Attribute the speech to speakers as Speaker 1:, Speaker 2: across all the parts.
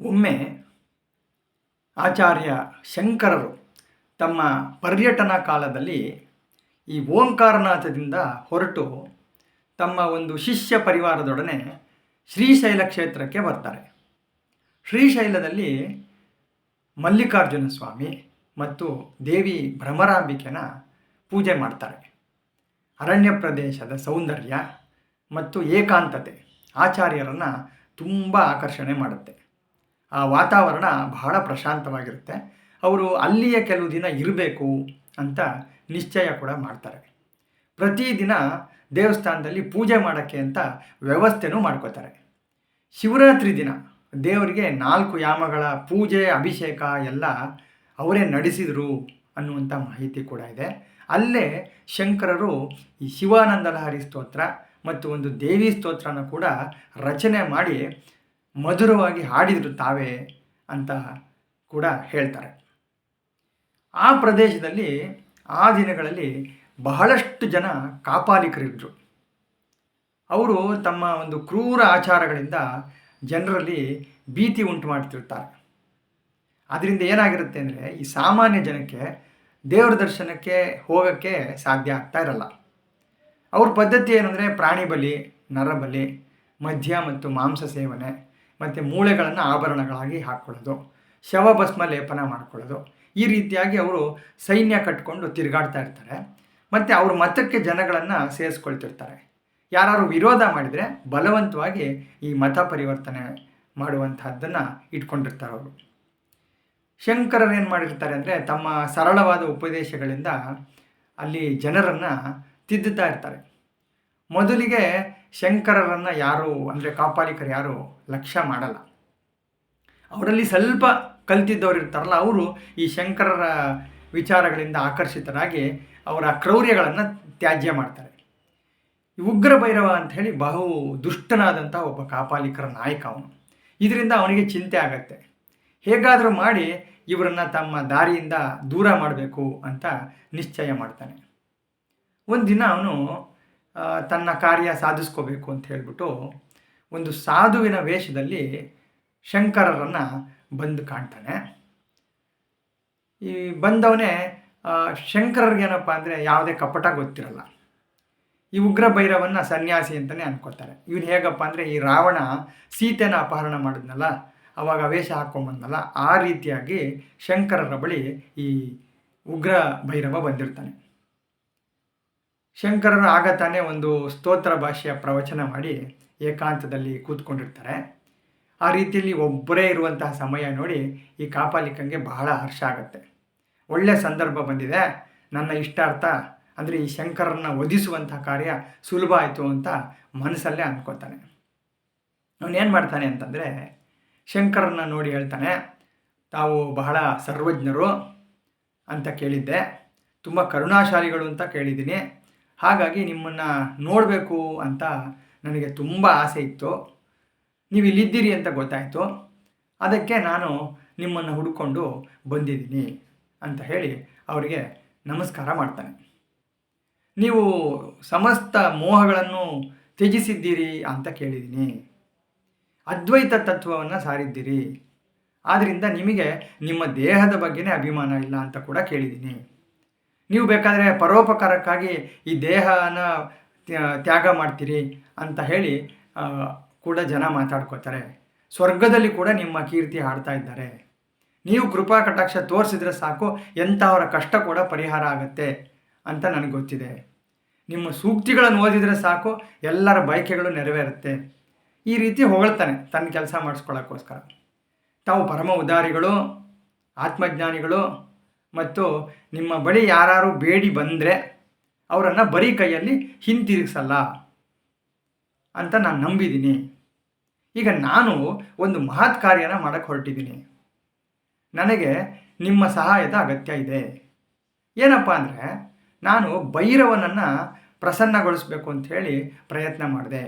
Speaker 1: ಒಮ್ಮೆ ಆಚಾರ್ಯ ಶಂಕರರು ತಮ್ಮ ಪರ್ಯಟನ ಕಾಲದಲ್ಲಿ ಈ ಓಂಕಾರನಾಥದಿಂದ ಹೊರಟು ತಮ್ಮ ಒಂದು ಶಿಷ್ಯ ಪರಿವಾರದೊಡನೆ ಶ್ರೀಶೈಲ ಕ್ಷೇತ್ರಕ್ಕೆ ಬರ್ತಾರೆ. ಶ್ರೀಶೈಲದಲ್ಲಿ ಮಲ್ಲಿಕಾರ್ಜುನ ಸ್ವಾಮಿ ಮತ್ತು ದೇವಿ ಭ್ರಮರಾಂಬಿಕೆನ ಪೂಜೆ ಮಾಡ್ತಾರೆ. ಅರಣ್ಯ ಪ್ರದೇಶದ ಸೌಂದರ್ಯ ಮತ್ತು ಏಕಾಂತತೆ ಆಚಾರ್ಯರನ್ನು ತುಂಬ ಆಕರ್ಷಣೆ ಮಾಡುತ್ತೆ. ಆ ವಾತಾವರಣ ಬಹಳ ಪ್ರಶಾಂತವಾಗಿರುತ್ತೆ. ಅವರು ಅಲ್ಲಿಯೇ ಕೆಲವು ದಿನ ಇರಬೇಕು ಅಂತ ನಿಶ್ಚಯ ಕೂಡ ಮಾಡ್ತಾರೆ. ಪ್ರತಿದಿನ ದೇವಸ್ಥಾನದಲ್ಲಿ ಪೂಜೆ ಮಾಡೋಕ್ಕೆ ಅಂತ ವ್ಯವಸ್ಥೆನೂ ಮಾಡ್ಕೋತಾರೆ. ಶಿವರಾತ್ರಿ ದಿನ ದೇವರಿಗೆ ನಾಲ್ಕು ಯಾಮಗಳ ಪೂಜೆ, ಅಭಿಷೇಕ ಎಲ್ಲ ಅವರೇ ನಡೆಸಿದರು ಅನ್ನುವಂಥ ಮಾಹಿತಿ ಕೂಡ ಇದೆ. ಅಲ್ಲೇ ಶಂಕರರು ಈ ಶಿವಾನಂದಲಹರಿ ಸ್ತೋತ್ರ ಮತ್ತು ಒಂದು ದೇವಿ ಸ್ತೋತ್ರನ ಕೂಡ ರಚನೆ ಮಾಡಿ ಮಧುರವಾಗಿ ಹಾಡಿದರು ತಾವೇ ಅಂತ ಕೂಡ ಹೇಳ್ತಾರೆ. ಆ ಪ್ರದೇಶದಲ್ಲಿ ಆ ದಿನಗಳಲ್ಲಿ ಬಹಳಷ್ಟು ಜನ ಕಾಪಾಲಿಕರಿದ್ದರು ಅವರು ತಮ್ಮ ಒಂದು ಕ್ರೂರ ಆಚಾರಗಳಿಂದ ಜನರಲ್ಲಿ ಭೀತಿ ಉಂಟು ಮಾಡ್ತಿರ್ತಾರೆ. ಅದರಿಂದ ಏನಾಗಿರುತ್ತೆ ಅಂದರೆ ಈ ಸಾಮಾನ್ಯ ಜನಕ್ಕೆ ದೇವರ ದರ್ಶನಕ್ಕೆ ಹೋಗೋಕ್ಕೆ ಸಾಧ್ಯ ಆಗ್ತಾ ಇರಲ್ಲ. ಅವ್ರ ಪದ್ಧತಿ ಏನಂದರೆ ಪ್ರಾಣಿ ಬಲಿ ನರಬಲಿ ಮದ್ಯ ಮತ್ತು ಮಾಂಸ ಸೇವನೆ ಮತ್ತು ಮೂಳೆಗಳನ್ನು ಆಭರಣಗಳಾಗಿ ಹಾಕ್ಕೊಳ್ಳೋದು ಶವಭಸ್ಮ ಲೇಪನ ಮಾಡ್ಕೊಳ್ಳೋದು. ಈ ರೀತಿಯಾಗಿ ಅವರು ಸೈನ್ಯ ಕಟ್ಕೊಂಡು ತಿರುಗಾಡ್ತಾ ಇರ್ತಾರೆ. ಮತ್ತು ಅವ್ರ ಮತಕ್ಕೆ ಜನಗಳನ್ನು ಸೇರಿಸ್ಕೊಳ್ತಿರ್ತಾರೆ. ಯಾರು ವಿರೋಧ ಮಾಡಿದರೆ ಬಲವಂತವಾಗಿ ಈ ಮತ ಪರಿವರ್ತನೆ ಮಾಡುವಂತಹದ್ದನ್ನು ಇಟ್ಕೊಂಡಿರ್ತಾರೆ ಅವರು. ಶಂಕರರು ಏನು ಮಾಡಿರ್ತಾರೆ ಅಂದರೆ ತಮ್ಮ ಸರಳವಾದ ಉಪದೇಶಗಳಿಂದ ಅಲ್ಲಿ ಜನರನ್ನು ತಿದ್ದುತ್ತಾ ಇರ್ತಾರೆ. ಮೊದಲಿಗೆ ಶಂಕರರನ್ನು ಯಾರು, ಅಂದರೆ ಕಾಪಾಲಿಕರು ಯಾರು, ಲಕ್ಷ್ಯ ಮಾಡಲ್ಲ. ಅವರಲ್ಲಿ ಸ್ವಲ್ಪ ಕಲ್ತಿದ್ದವರು ಇರ್ತಾರಲ್ಲ, ಅವರು ಈ ಶಂಕರರ ವಿಚಾರಗಳಿಂದ ಆಕರ್ಷಿತರಾಗಿ ಅವರ ಕ್ರೌರ್ಯಗಳನ್ನು ತ್ಯಾಜ್ಯ ಮಾಡ್ತಾರೆ. ಉಗ್ರ ಭೈರವ ಅಂತ ಹೇಳಿ ಬಹು ದುಷ್ಟನಾದಂಥ ಒಬ್ಬ ಕಾಪಾಲಿಕರ ನಾಯಕ ಅವನು. ಇದರಿಂದ ಅವನಿಗೆ ಚಿಂತೆ ಆಗತ್ತೆ. ಹೇಗಾದರೂ ಮಾಡಿ ಇವರನ್ನು ತಮ್ಮ ದಾರಿಯಿಂದ ದೂರ ಮಾಡಬೇಕು ಅಂತ ನಿಶ್ಚಯ ಮಾಡ್ತಾನೆ. ಒಂದು ದಿನ ಅವನು ತನ್ನ ಕಾರ್ಯ ಸಾಧಿಸ್ಕೋಬೇಕು ಅಂತ ಹೇಳಿಬಿಟ್ಟು ಒಂದು ಸಾಧುವಿನ ವೇಷದಲ್ಲಿ ಶಂಕರರನ್ನು ಬಂದು ಕಾಣ್ತಾನೆ. ಈ ಬಂದವನೇ ಶಂಕರರಿಗೇನಪ್ಪ ಅಂದರೆ ಯಾವುದೇ ಕಪಟ ಗೊತ್ತಿರಲ್ಲ. ಈ ಉಗ್ರ ಭೈರವನ್ನ ಸನ್ಯಾಸಿ ಅಂತಲೇ ಅನ್ಕೋತಾರೆ ಇವನು ಹೇಗಪ್ಪ ಅಂದರೆ ಈ ರಾವಣ ಸೀತೆನ ಅಪಹರಣ ಮಾಡಿದ್ನಲ್ಲ, ಅವಾಗ ವೇಷ ಹಾಕ್ಕೊಂಬಂದಲ್ಲ ಆ ರೀತಿಯಾಗಿ ಶಂಕರರ ಬಳಿ ಈ ಉಗ್ರ ಭೈರವ ಬಂದಿರ್ತಾನೆ. ಶಂಕರರು ಆಗ ತಾನೇ ಒಂದು ಸ್ತೋತ್ರ ಭಾಷೆಯ ಪ್ರವಚನ ಮಾಡಿ ಏಕಾಂತದಲ್ಲಿ ಕೂತ್ಕೊಂಡಿರ್ತಾರೆ. ಆ ರೀತಿಯಲ್ಲಿ ಒಬ್ಬರೇ ಇರುವಂತಹ ಸಮಯ ನೋಡಿ ಈ ಕಾಪಾಲಿಕಂಗೆ ಬಹಳ ಹರ್ಷ ಆಗುತ್ತೆ. ಒಳ್ಳೆಯ ಸಂದರ್ಭ ಬಂದಿದೆ. ನನ್ನ ಇಷ್ಟಾರ್ಥ ಅಂದರೆ ಈ ಶಂಕರನ್ನ ವಧಿಸುವಂಥ ಕಾರ್ಯ ಸುಲಭ ಆಯಿತು ಅಂತ ಮನಸ್ಸಲ್ಲೇ ಅಂದ್ಕೋತಾನೆ ಅವನೇನು ಮಾಡ್ತಾನೆ ಅಂತಂದರೆ ಶಂಕರನ್ನ ನೋಡಿ ಹೇಳ್ತಾನೆ, ತಾವು ಬಹಳ ಸರ್ವಜ್ಞರು ಅಂತ ಕೇಳಿದ್ದೆ. ತುಂಬ ಕರುಣಾಶಾಲಿಗಳು ಅಂತ ಕೇಳಿದ್ದೀನಿ. ಹಾಗಾಗಿ ನಿಮ್ಮನ್ನು ನೋಡಬೇಕು ಅಂತ ನನಗೆ ತುಂಬ ಆಸೆ ಇತ್ತು. ನೀವು ಇಲ್ಲಿದ್ದೀರಿ ಅಂತ ಗೊತ್ತಾಯಿತು. ಅದಕ್ಕೆ ನಾನು ನಿಮ್ಮನ್ನು ಹುಡುಕೊಂಡು ಬಂದಿದ್ದೀನಿ ಅಂತ ಹೇಳಿ ಅವರಿಗೆ ನಮಸ್ಕಾರ ಮಾಡ್ತಾನೆ. ನೀವು ಸಮಸ್ತ ಮೋಹಗಳನ್ನು ತ್ಯಜಿಸಿದ್ದೀರಿ ಅಂತ ಕೇಳಿದ್ದೀನಿ. ಅದ್ವೈತ ತತ್ವವನ್ನು ಸಾರಿದ್ದೀರಿ. ಆದ್ದರಿಂದ ನಿಮಗೆ ನಿಮ್ಮ ದೇಹದ ಬಗ್ಗೆನೇ ಅಭಿಮಾನ ಇಲ್ಲ ಅಂತ ಕೂಡ ಕೇಳಿದ್ದೀನಿ. ನೀವು ಬೇಕಾದರೆ ಪರೋಪಕಾರಕ್ಕಾಗಿ ಈ ದೇಹನ ತ್ಯಾಗ ಮಾಡ್ತೀರಿ ಅಂತ ಹೇಳಿ ಕೂಡ ಜನ ಮಾತಾಡ್ಕೋತಾರೆ. ಸ್ವರ್ಗದಲ್ಲಿ ಕೂಡ ನಿಮ್ಮ ಕೀರ್ತಿ ಹಾಡ್ತಾ ಇದ್ದಾರೆ. ನೀವು ಕೃಪಾ ಕಟಾಕ್ಷ ತೋರಿಸಿದ್ರೆ ಸಾಕು, ಎಂಥವರ ಕಷ್ಟ ಕೂಡ ಪರಿಹಾರ ಆಗುತ್ತೆ ಅಂತ ನನಗೆ ಗೊತ್ತಿದೆ. ನಿಮ್ಮ ಸೂಕ್ತಿಗಳನ್ನು ಓದಿದರೆ ಸಾಕು, ಎಲ್ಲರ ಬಯಕೆಗಳು ನೆರವೇರುತ್ತೆ. ಈ ರೀತಿ ಹೊಗಳ್ತಾನೆ ತನ್ನ ಕೆಲಸ ಮಾಡಿಸ್ಕೊಳ್ಳೋಕ್ಕೋಸ್ಕರ ತಾವು ಪರಮ ಉದಾರಿಗಳು, ಆತ್ಮಜ್ಞಾನಿಗಳು ಮತ್ತು ನಿಮ್ಮ ಬಳಿ ಯಾರು ಬೇಡಿ ಬಂದರೆ ಅವರನ್ನು ಬರೀ ಕೈಯಲ್ಲಿ ಹಿಂತಿರುಗಿಸಲ್ಲ ಅಂತ ನಾನು ನಂಬಿದ್ದೀನಿ. ಈಗ ನಾನು ಒಂದು ಮಹತ್ ಕಾರ್ಯನ ಮಾಡೋಕ್ಕೆ ಹೊರಟಿದ್ದೀನಿ. ನನಗೆ ನಿಮ್ಮ ಸಹಾಯದ ಅಗತ್ಯ ಇದೆ. ಏನಪ್ಪ ಅಂದರೆ ನಾನು ಭೈರವನನ್ನು ಪ್ರಸನ್ನಗೊಳಿಸ್ಬೇಕು ಅಂತ ಹೇಳಿ ಪ್ರಯತ್ನ ಮಾಡಿದೆ.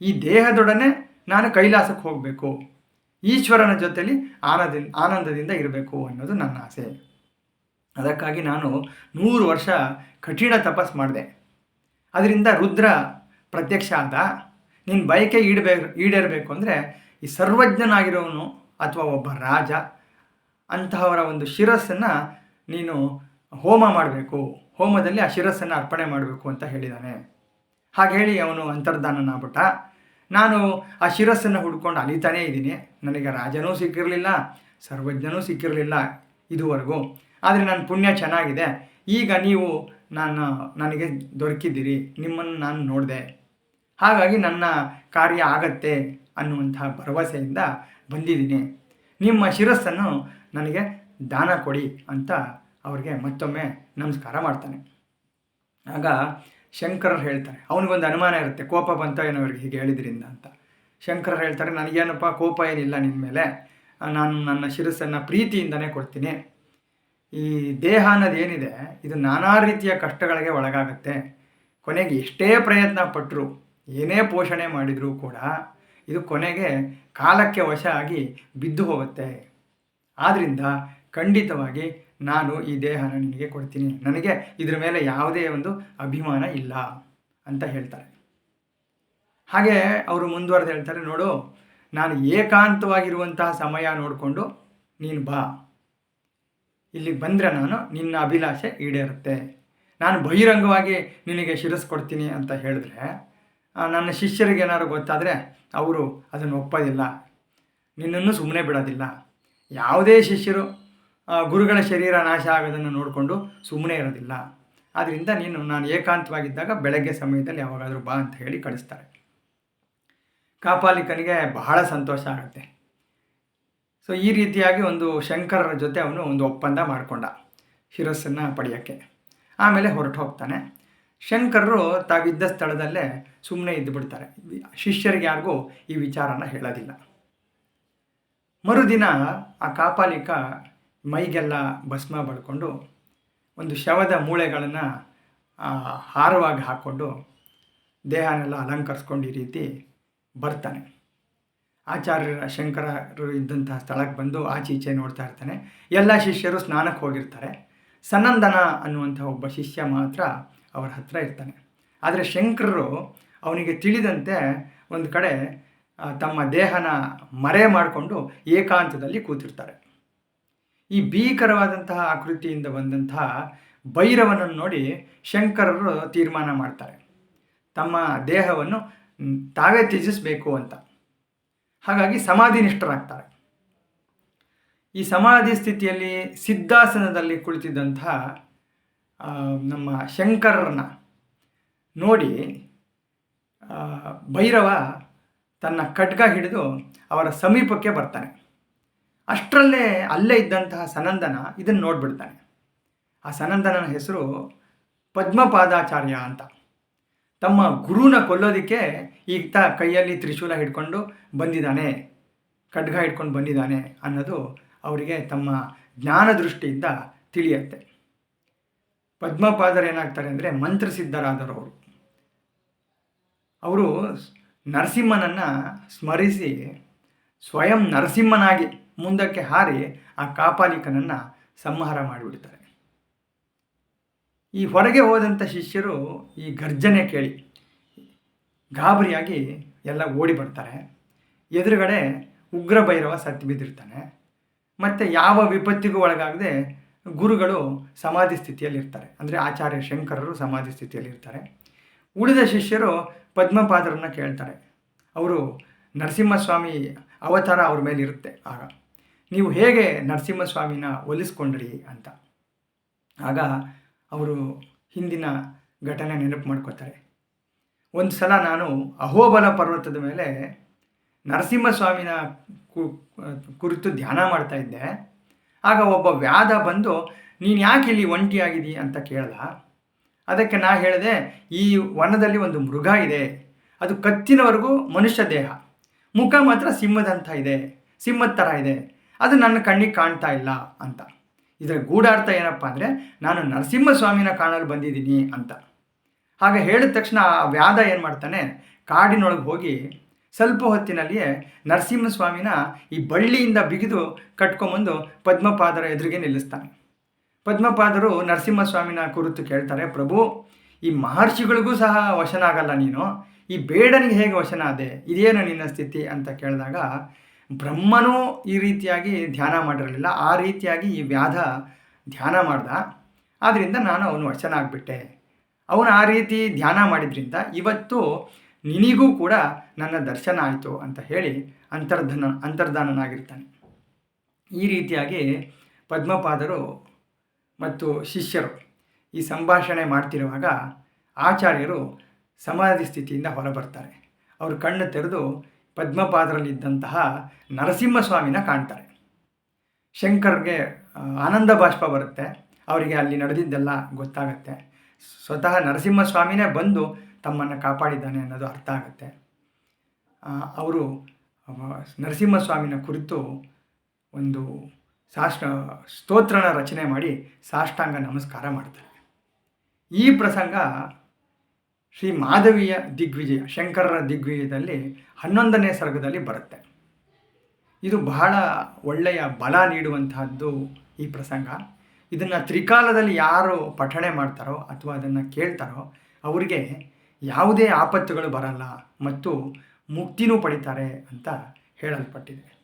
Speaker 1: ಈ ದೇಹದೊಡನೆ ನಾನು ಕೈಲಾಸಕ್ಕೆ ಹೋಗಬೇಕು. ಈಶ್ವರನ ಜೊತೆಯಲ್ಲಿ ಆನಂದ ಆನಂದದಿಂದ ಇರಬೇಕು ಅನ್ನೋದು ನನ್ನ ಆಸೆ. ಅದಕ್ಕಾಗಿ ನಾನು ನೂರು ವರ್ಷ ಕಠಿಣ ತಪಸ್ ಮಾಡಿದೆ. ಅದರಿಂದ ರುದ್ರ ಪ್ರತ್ಯಕ್ಷ ಆದ. ನಿನ್ನ ಬಯಕೆ ಈಡಬೇಕು ಈಡೇರಬೇಕು ಅಂದರೆ ಈ ಸರ್ವಜ್ಞನಾಗಿರೋನು ಅಥವಾ ಒಬ್ಬ ರಾಜ, ಅಂತಹವರ ಒಂದು ಶಿರಸ್ಸನ್ನು ನೀನು ಹೋಮ ಮಾಡಬೇಕು. ಹೋಮದಲ್ಲಿ ಆ ಶಿರಸ್ಸನ್ನು ಅರ್ಪಣೆ ಮಾಡಬೇಕು ಅಂತ ಹೇಳಿದ್ದಾನೆ ಹಾಗೆ ಹೇಳಿ ಅವನು ಅಂತರ್ಧಾನನಾಗ್ಬಿಟ್ಟ. ನಾನು ಆ ಶಿರಸ್ಸನ್ನು ಹುಡ್ಕೊಂಡು ಅಲಿತಾನೇ ಇದ್ದೀನಿ. ನನಗೆ ರಾಜನೂ ಸಿಕ್ಕಿರಲಿಲ್ಲ, ಸರ್ವಜ್ಞನೂ ಸಿಕ್ಕಿರಲಿಲ್ಲ. ಇದುವರೆಗೂ. ಆದರೆ ನನ್ನ ಪುಣ್ಯ ಚೆನ್ನಾಗಿದೆ. ಈಗ ನೀವು ನಾನು ನನಗೆ ದೊರಕಿದ್ದೀರಿ. ನಿಮ್ಮನ್ನು ನಾನು ನೋಡಿದೆ. ಹಾಗಾಗಿ ನನ್ನ ಕಾರ್ಯ ಆಗತ್ತೆ ಅನ್ನುವಂತಹ ಭರವಸೆಯಿಂದ ಬಂದಿದ್ದೀನಿ. ನಿಮ್ಮ ಶಿರಸ್ಸನ್ನು ನನಗೆ ದಾನ ಕೊಡಿ ಅಂತ ಅವ್ರಿಗೆ ಮತ್ತೊಮ್ಮೆ ನಮಸ್ಕಾರ ಮಾಡ್ತಾನೆ. ಆಗ ಶಂಕರರು ಹೇಳ್ತಾರೆ, ಅವನಿಗೊಂದು ಅನುಮಾನ ಇರುತ್ತೆ. ಕೋಪ ಬಂತ ಏನೋ ಅವ್ರಿಗೆ ಹೀಗೆ ಹೇಳಿದ್ರಿಂದ ಅಂತ. ಶಂಕರರು ಹೇಳ್ತಾರೆ, ನನಗೇನಪ್ಪ ಕೋಪ ಏನಿಲ್ಲ ನಿಮ್ಮ ಮೇಲೆ. ನಾನು ನನ್ನ ಶಿರಸ್ಸನ್ನು ಪ್ರೀತಿಯಿಂದನೇ ಕೊಡ್ತೀನಿ. ಈ ದೇಹ ಅನ್ನೋದೇನಿದೆ ಇದು ನಾನಾ ರೀತಿಯ ಕಷ್ಟಗಳಿಗೆ ಒಳಗಾಗುತ್ತೆ. ಕೊನೆಗೆ ಎಷ್ಟೇ ಪ್ರಯತ್ನ ಪಟ್ಟರು ಏನೇ ಪೋಷಣೆ ಮಾಡಿದರೂ ಕೂಡ ಇದು ಕೊನೆಗೆ ಕಾಲಕ್ಕೆ ವಶ ಆಗಿ ಬಿದ್ದು ಹೋಗುತ್ತೆ. ಆದ್ದರಿಂದ ಖಂಡಿತವಾಗಿ ನಾನು ಈ ದೇಹನ ನಿನಗೆ ಕೊಡ್ತೀನಿ. ನನಗೆ ಇದರ ಮೇಲೆ ಯಾವುದೇ ಒಂದು ಅಭಿಮಾನ ಇಲ್ಲ ಅಂತ ಹೇಳ್ತಾರೆ. ಹಾಗೆ ಅವರು ಮುಂದುವರೆದು ಹೇಳ್ತಾರೆ, ನೋಡು ನಾನು ಏಕಾಂತವಾಗಿರುವಂತಹ ಸಮಯ ನೋಡಿಕೊಂಡು ನೀನು ಬಾ. ಇಲ್ಲಿ ಬಂದರೆ ನಾನು ನಿನ್ನ ಅಭಿಲಾಷೆ ಈಡೇರುತ್ತೆ. ನಾನು ಬಹಿರಂಗವಾಗಿ ನಿನಗೆ ಶಿರಸ್ ಕೊಡ್ತೀನಿ ಅಂತ ಹೇಳಿದ್ರೆ ನನ್ನ ಶಿಷ್ಯರಿಗೆ ಏನಾದ್ರು ಗೊತ್ತಾದರೆ ಅವರು ಅದನ್ನು ಒಪ್ಪೋದಿಲ್ಲ. ನಿನ್ನನ್ನು ಸುಮ್ಮನೆ ಬಿಡೋದಿಲ್ಲ. ಯಾವುದೇ ಶಿಷ್ಯರು ಗುರುಗಳ ಶರೀರ ನಾಶ ಆಗೋದನ್ನು ನೋಡಿಕೊಂಡು ಸುಮ್ಮನೆ ಇರೋದಿಲ್ಲ. ಆದ್ದರಿಂದ ನೀನು, ನಾನು ಏಕಾಂತವಾಗಿದ್ದಾಗ ಬೆಳಗ್ಗೆ ಸಮಯದಲ್ಲಿ ಯಾವಾಗಾದರೂ ಬಾ ಅಂತ ಹೇಳಿ ಕಳಿಸ್ತಾರೆ. ಕಾಪಾಲಿಕನಿಗೆ ಬಹಳ ಸಂತೋಷ ಆಗುತ್ತೆ. ಸೊ ಈ ರೀತಿಯಾಗಿ ಒಂದು ಶಂಕರರ ಜೊತೆ ಅವನು ಒಂದು ಒಪ್ಪಂದ ಮಾಡಿಕೊಂಡ ಶಿರಸ್ಸನ್ನು ಪಡೆಯೋಕ್ಕೆ. ಆಮೇಲೆ ಹೊರಟು ಹೋಗ್ತಾನೆ. ಶಂಕರರು ತಾವಿದ್ದ ಸ್ಥಳದಲ್ಲೇ ಸುಮ್ಮನೆ ಇದ್ದು ಬಿಡ್ತಾರೆ. ಶಿಷ್ಯರಿಗೆ ಯಾರಿಗೂ ಈ ವಿಚಾರನ ಹೇಳೋದಿಲ್ಲ. ಮರುದಿನ ಆ ಕಾಪಾಲಿಕ ಮೈಗೆಲ್ಲ ಭಸ್ಮ ಬಳ್ಕೊಂಡು ಒಂದು ಶವದ ಮೂಳೆಗಳನ್ನು ಹಾರವಾಗಿ ಹಾಕ್ಕೊಂಡು ದೇಹನೆಲ್ಲ ಅಲಂಕರಿಸ್ಕೊಂಡು ಈ ರೀತಿ ಬರ್ತಾನೆ. ಆಚಾರ್ಯರ ಶಂಕರರು ಇದ್ದಂತಹ ಸ್ಥಳಕ್ಕೆ ಬಂದು ಆಚೆ ಈಚೆ ನೋಡ್ತಾ ಇರ್ತಾನೆ. ಎಲ್ಲ ಶಿಷ್ಯರು ಸ್ನಾನಕ್ಕೆ ಹೋಗಿರ್ತಾರೆ. ಸನಂದನ ಅನ್ನುವಂಥ ಒಬ್ಬ ಶಿಷ್ಯ ಮಾತ್ರ ಅವರ ಹತ್ರ ಇರ್ತಾನೆ. ಆದರೆ ಶಂಕರರು ಅವನಿಗೆ ತಿಳಿದಂತೆ ಒಂದು ಕಡೆ ತಮ್ಮ ದೇಹನ ಮರೆ ಮಾಡಿಕೊಂಡು ಏಕಾಂತದಲ್ಲಿ ಕೂತಿರ್ತಾರೆ. ಈ ಭೀಕರವಾದಂತಹ ಆಕೃತಿಯಿಂದ ಬಂದಂತಹ ಭೈರವನನ್ನು ನೋಡಿ ಶಂಕರರು ತೀರ್ಮಾನ ಮಾಡ್ತಾರೆ. ತಮ್ಮ ದೇಹವನ್ನು ತಾವೇ ತ್ಯಜಿಸಬೇಕು ಅಂತ. ಹಾಗಾಗಿ ಸಮಾಧಿ ನಿಷ್ಠರಾಗ್ತಾರೆ ಈ ಸಮಾಧಿ ಸ್ಥಿತಿಯಲ್ಲಿ ಸಿದ್ಧಾಸನದಲ್ಲಿ ಕುಳಿತಿದ್ದಂತಹ ನಮ್ಮ ಶಂಕರರನ್ನ ನೋಡಿ ಭೈರವ ತನ್ನ ಖಡ್ಗ ಹಿಡಿದು ಅವರ ಸಮೀಪಕ್ಕೆ ಬರ್ತಾನೆ. ಅಷ್ಟರಲ್ಲೇ ಅಲ್ಲೇ ಇದ್ದಂತಹ ಸನಂದನ ಇದನ್ನು ನೋಡ್ಬಿಡ್ತಾನೆ. ಆ ಸನಂದನನ ಹೆಸರು ಪದ್ಮಪಾದಾಚಾರ್ಯ ಅಂತ. ತಮ್ಮ ಗುರುನ ಕೊಲ್ಲೋದಕ್ಕೆ ಈತ ಕೈಯಲ್ಲಿ ತ್ರಿಶೂಲ ಹಿಡ್ಕೊಂಡು ಬಂದಿದ್ದಾನೆ, ಖಡ್ಗ ಹಿಡ್ಕೊಂಡು ಬಂದಿದ್ದಾನೆ ಅನ್ನೋದು ಅವರಿಗೆ ತಮ್ಮ ಜ್ಞಾನ ದೃಷ್ಟಿಯಿಂದ ತಿಳಿಯುತ್ತೆ. ಪದ್ಮಪಾದರು ಏನಾಗ್ತಾರೆ ಅಂದರೆ ಮಂತ್ರಸಿದ್ಧರಾದರು ಅವರು. ಅವರು ನರಸಿಂಹನನ್ನು ಸ್ಮರಿಸಿ ಸ್ವಯಂ ನರಸಿಂಹನಾಗಿ ಮುಂದಕ್ಕೆ ಹಾರಿ ಆ ಕಾಪಾಲಿಕನನ್ನು ಸಂಹಾರ ಮಾಡಿಬಿಡ್ತಾರೆ. ಈ ಹೊರಗೆ ಹೋದಂಥ ಶಿಷ್ಯರು ಈ ಗರ್ಜನೆ ಕೇಳಿ ಗಾಬರಿಯಾಗಿ ಎಲ್ಲ ಓಡಿ ಬರ್ತಾರೆ. ಎದುರುಗಡೆ ಉಗ್ರ ಭೈರವ ಸತ್ತು ಬಿದ್ದಿರ್ತಾನೆ. ಮತ್ತು ಯಾವ ವಿಪತ್ತಿಗೂ ಒಳಗಾಗದೆ ಗುರುಗಳು ಸಮಾಧಿ ಸ್ಥಿತಿಯಲ್ಲಿರ್ತಾರೆ. ಅಂದರೆ ಆಚಾರ್ಯ ಶಂಕರರು ಸಮಾಧಿ ಸ್ಥಿತಿಯಲ್ಲಿರ್ತಾರೆ. ಉಳಿದ ಶಿಷ್ಯರು ಪದ್ಮಪಾದರನ್ನ ಕೇಳ್ತಾರೆ. ಅವರು ನರಸಿಂಹಸ್ವಾಮಿ ಅವತಾರ ಅವ್ರ ಮೇಲೆ ಇರುತ್ತೆ. ಆಗ ನೀವು ಹೇಗೆ ನರಸಿಂಹಸ್ವಾಮಿನ ಒಲಿಸ್ಕೊಂಡ್ರಿ ಅಂತ. ಆಗ ಅವರು ಹಿಂದಿನ ಘಟನೆ ನೆನಪು ಮಾಡ್ಕೋತಾರೆ. ಒಂದು ಸಲ ನಾನು ಅಹೋಬಲ ಪರ್ವತದ ಮೇಲೆ ನರಸಿಂಹಸ್ವಾಮಿನ ಕುರಿತು ಧ್ಯಾನ ಮಾಡ್ತಾ ಇದ್ದೆ. ಆಗ ಒಬ್ಬ ವ್ಯಾಧ ಬಂದು, ನೀನು ಯಾಕೆ ಇಲ್ಲಿ ಒಂಟಿಯಾಗಿದ್ದೀ ಅಂತ ಕೇಳ್ದ. ಅದಕ್ಕೆ ನಾ ಹೇಳಿದೆ, ಈ ವನದಲ್ಲಿ ಒಂದು ಮೃಗ ಇದೆ. ಅದು ಕತ್ತಿನವರೆಗೂ ಮನುಷ್ಯ ದೇಹ. ಮುಖ ಮಾತ್ರ ಸಿಂಹದಂಥ ಇದೆ. ಸಿಂಹದ ಥರ ಇದೆ. ಅದು ನನ್ನ ಕಣ್ಣಿಗೆ ಕಾಣ್ತಾ ಇಲ್ಲ ಅಂತ. ಇದರ ಗೂಢಾರ್ಥ ಏನಪ್ಪ ಅಂದರೆ ನಾನು ನರಸಿಂಹಸ್ವಾಮಿನ ಕಾಣಲು ಬಂದಿದ್ದೀನಿ ಅಂತ. ಹಾಗೆ ಹೇಳಿದ ತಕ್ಷಣ ಆ ವ್ಯಾದ ಏನು ಮಾಡ್ತಾನೆ? ಕಾಡಿನೊಳಗೆ ಹೋಗಿ ಸ್ವಲ್ಪ ಹೊತ್ತಿನಲ್ಲಿಯೇ ನರಸಿಂಹಸ್ವಾಮಿನ ಈ ಬಳ್ಳಿಯಿಂದ ಬಿಗಿದು ಕಟ್ಕೊಂಬಂದು ಪದ್ಮಪಾದರ ಎದುರಿಗೆ ನಿಲ್ಲಿಸ್ತಾನೆ. ಪದ್ಮಪಾದರು ನರಸಿಂಹಸ್ವಾಮಿನ ಕುರಿತು ಕೇಳ್ತಾರೆ, ಪ್ರಭು, ಈ ಮಹರ್ಷಿಗಳಿಗೂ ಸಹ ವಶನಾಗಲ್ಲ ನೀನು. ಈ ಬೇಡನಿಗೆ ಹೇಗೆ ವಶನ ಅದೇ ಇದೇನು ನಿನ್ನ ಸ್ಥಿತಿ? ಅಂತ ಕೇಳಿದಾಗ ಬ್ರಹ್ಮನೂ ಈ ರೀತಿಯಾಗಿ ಧ್ಯಾನ ಮಾಡಿರಲಿಲ್ಲ. ಆ ರೀತಿಯಾಗಿ ಈ ವ್ಯಾಧ ಧ್ಯಾನ ಮಾಡ್ದ. ಆದ್ದರಿಂದ ನಾನು ಅವನು ವಚನ ಆಗಿಬಿಟ್ಟೆ ಅವನು ಆ ರೀತಿ ಧ್ಯಾನ ಮಾಡಿದ್ರಿಂದ ಇವತ್ತು ನಿನಗೂ ಕೂಡ ನನ್ನ ದರ್ಶನ ಆಯಿತು ಅಂತ ಹೇಳಿ ಅಂತರ್ಧನ, ಅಂತರ್ಧಾನನಾಗಿರ್ತಾನೆ. ಈ ರೀತಿಯಾಗಿ ಪದ್ಮಪಾದರು ಮತ್ತು ಶಿಷ್ಯರು ಈ ಸಂಭಾಷಣೆ ಮಾಡ್ತಿರುವಾಗ ಆಚಾರ್ಯರು ಸಮಾಧಿ ಸ್ಥಿತಿಯಿಂದ ಹೊರಬರ್ತಾರೆ. ಅವರು ಕಣ್ಣು ತೆರೆದು ಪದ್ಮಪಾದರಲ್ಲಿದ್ದಂತಹ ನರಸಿಂಹಸ್ವಾಮಿನ ಕಾಣ್ತಾರೆ. ಶಂಕರ್ಗೆ ಆನಂದ ಬಾಷ್ಪ ಬರುತ್ತೆ. ಅವರಿಗೆ ಅಲ್ಲಿ ನಡೆದಿದ್ದೆಲ್ಲ ಗೊತ್ತಾಗತ್ತೆ. ಸ್ವತಃ ನರಸಿಂಹಸ್ವಾಮಿನೇ ಬಂದು ತಮ್ಮನ್ನು ಕಾಪಾಡಿದ್ದಾನೆ ಅನ್ನೋದು ಅರ್ಥ ಆಗುತ್ತೆ. ಅವರು ನರಸಿಂಹಸ್ವಾಮಿನ ಕುರಿತು ಒಂದು ಸಾಷ್ಟ, ಸ್ತೋತ್ರನ ರಚನೆ ಮಾಡಿ ಸಾಷ್ಟಾಂಗ ನಮಸ್ಕಾರ ಮಾಡ್ತಾರೆ. ಈ ಪ್ರಸಂಗ ಶ್ರೀ ಮಾಧವಿಯ ದಿಗ್ವಿಜಯ, ಶಂಕರರ ದಿಗ್ವಿಜಯದಲ್ಲಿ ಹನ್ನೊಂದನೇ ಸರ್ಗದಲ್ಲಿ ಬರುತ್ತೆ. ಇದು ಬಹಳ ಒಳ್ಳೆಯ ಬಲ ನೀಡುವಂತಹದ್ದು ಈ ಪ್ರಸಂಗ. ಇದನ್ನು ತ್ರಿಕಾಲದಲ್ಲಿ ಯಾರು ಪಠಣೆ ಮಾಡ್ತಾರೋ ಅಥವಾ ಅದನ್ನು ಕೇಳ್ತಾರೋ ಅವರಿಗೆ ಯಾವುದೇ ಆಪತ್ತುಗಳು ಬರಲ್ಲ ಮತ್ತು ಮುಕ್ತಿನೂ ಪಡಿತಾರೆ ಅಂತ ಹೇಳಲ್ಪಟ್ಟಿದೆ.